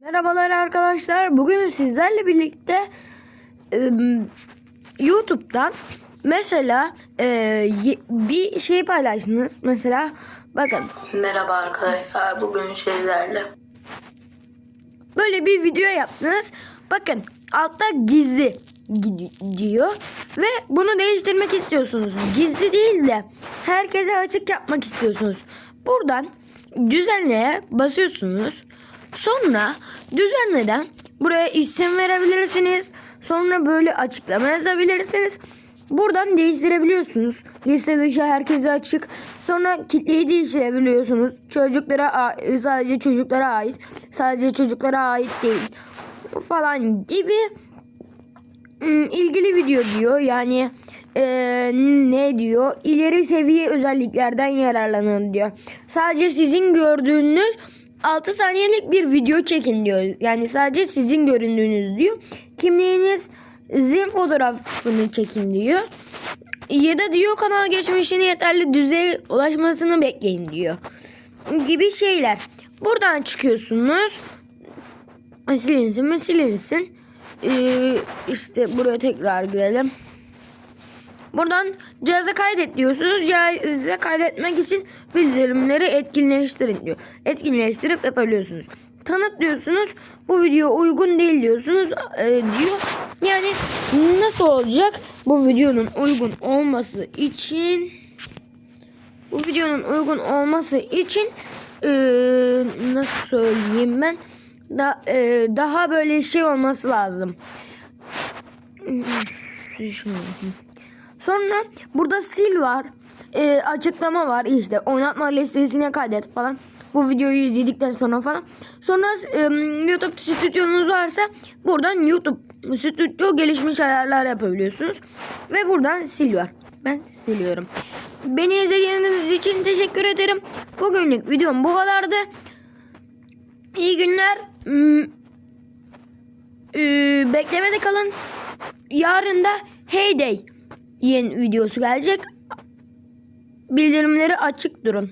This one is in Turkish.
Merhabalar arkadaşlar. Bugün sizlerle birlikte e, YouTube'dan mesela e, ye- bir şey paylaştınız. Mesela bakın Merhaba arkadaşlar. Bugün sizlerle böyle bir video yaptınız. Bakın altta gizli gi- diyor ve bunu değiştirmek istiyorsunuz. Gizli değil de herkese açık yapmak istiyorsunuz. Buradan düzenleye basıyorsunuz. Sonra düzenleden buraya isim verebilirsiniz. Sonra böyle açıklama yazabilirsiniz. Buradan değiştirebiliyorsunuz. Liste dışı herkese açık. Sonra kitleyi değiştirebiliyorsunuz. Çocuklara sadece çocuklara ait. Sadece çocuklara ait değil. Falan gibi Hmm, ilgili video diyor. Yani eee, ne diyor? İleri seviye özelliklerden yararlanın diyor. Sadece sizin gördüğünüz 6 saniyelik bir video çekin diyor. Yani sadece sizin göründüğünüz diyor. Kimliğinizin fotoğrafını çekin diyor. Ya da diyor kanal geçmişini yeterli düzeye ulaşmasını bekleyin diyor. Gibi şeyler. Buradan çıkıyorsunuz. Silinsin mi silinsin. Ee, işte buraya tekrar girelim. Buradan cihaza kaydet diyorsunuz. Cihaza kaydetmek için bildirimleri etkinleştirin diyor. Etkinleştirip yapabiliyorsunuz. Tanıt diyorsunuz. Bu video uygun değil diyorsunuz e, diyor. Yani nasıl olacak? Bu videonun uygun olması için bu videonun uygun olması için e, nasıl söyleyeyim ben da, e, daha böyle şey olması lazım. Şunu- Sonra burada sil var. E, açıklama var işte oynatma listesine kaydet falan. Bu videoyu izledikten sonra falan. Sonra e, YouTube stüdyonuz varsa buradan YouTube stüdyo gelişmiş ayarlar yapabiliyorsunuz. Ve buradan sil var. Ben siliyorum. Beni izlediğiniz için teşekkür ederim. Bugünlük videom bu kadardı. İyi günler. Hmm, ee, beklemede kalın. Yarın da Heyday yeni videosu gelecek. Bildirimleri açık durun.